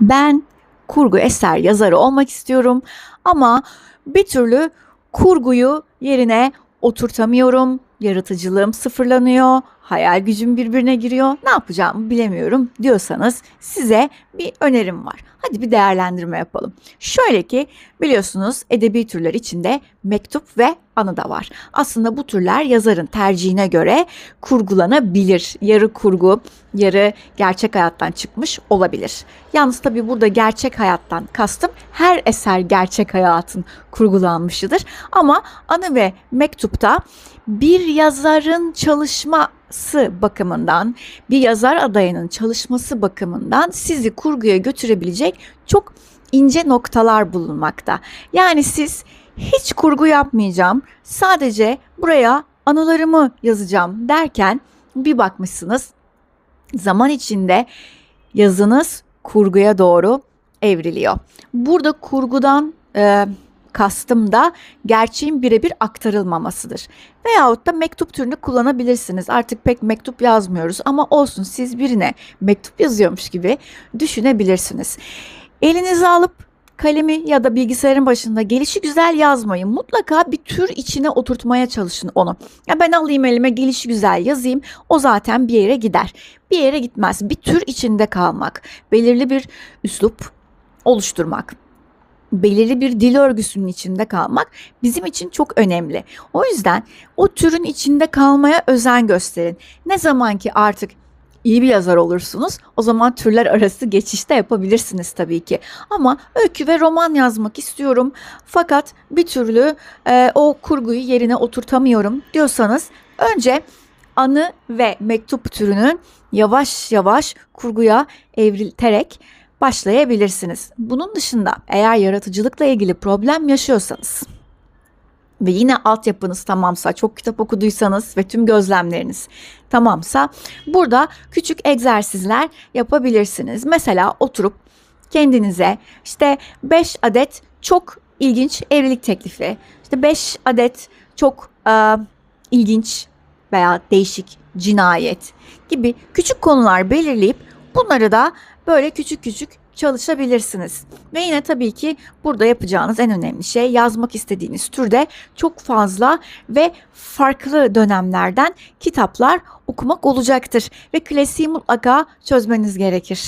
Ben kurgu eser yazarı olmak istiyorum ama bir türlü kurguyu yerine oturtamıyorum. Yaratıcılığım sıfırlanıyor, hayal gücüm birbirine giriyor. Ne yapacağımı bilemiyorum diyorsanız size bir önerim var. Hadi bir değerlendirme yapalım. Şöyle ki biliyorsunuz edebi türler içinde mektup ve anı da var. Aslında bu türler yazarın tercihine göre kurgulanabilir. Yarı kurgu, yarı gerçek hayattan çıkmış olabilir. Yalnız tabii burada gerçek hayattan kastım her eser gerçek hayatın kurgulanmışıdır. Ama anı ve mektupta bir yazarın çalışması bakımından, bir yazar adayının çalışması bakımından sizi kurguya götürebilecek çok ince noktalar bulunmakta. Yani siz hiç kurgu yapmayacağım, sadece buraya anılarımı yazacağım derken bir bakmışsınız zaman içinde yazınız kurguya doğru evriliyor. Burada kurgudan e, kastım da gerçeğin birebir aktarılmamasıdır. Veyahut da mektup türünü kullanabilirsiniz. Artık pek mektup yazmıyoruz ama olsun siz birine mektup yazıyormuş gibi düşünebilirsiniz. Elinize alıp kalemi ya da bilgisayarın başında gelişi güzel yazmayın. Mutlaka bir tür içine oturtmaya çalışın onu. Ya ben alayım elime gelişi güzel yazayım. O zaten bir yere gider. Bir yere gitmez. Bir tür içinde kalmak. Belirli bir üslup oluşturmak belirli bir dil örgüsünün içinde kalmak bizim için çok önemli. O yüzden o türün içinde kalmaya özen gösterin. Ne zaman ki artık iyi bir yazar olursunuz o zaman türler arası geçişte yapabilirsiniz tabii ki. Ama öykü ve roman yazmak istiyorum fakat bir türlü e, o kurguyu yerine oturtamıyorum diyorsanız önce anı ve mektup türünün yavaş yavaş kurguya evrilterek başlayabilirsiniz. Bunun dışında eğer yaratıcılıkla ilgili problem yaşıyorsanız ve yine altyapınız tamamsa, çok kitap okuduysanız ve tüm gözlemleriniz tamamsa burada küçük egzersizler yapabilirsiniz. Mesela oturup kendinize işte 5 adet çok ilginç evlilik teklifi, işte 5 adet çok e, ilginç veya değişik cinayet gibi küçük konular belirleyip bunları da böyle küçük küçük çalışabilirsiniz. Ve yine tabii ki burada yapacağınız en önemli şey yazmak istediğiniz türde çok fazla ve farklı dönemlerden kitaplar okumak olacaktır ve klasiği mutlaka çözmeniz gerekir.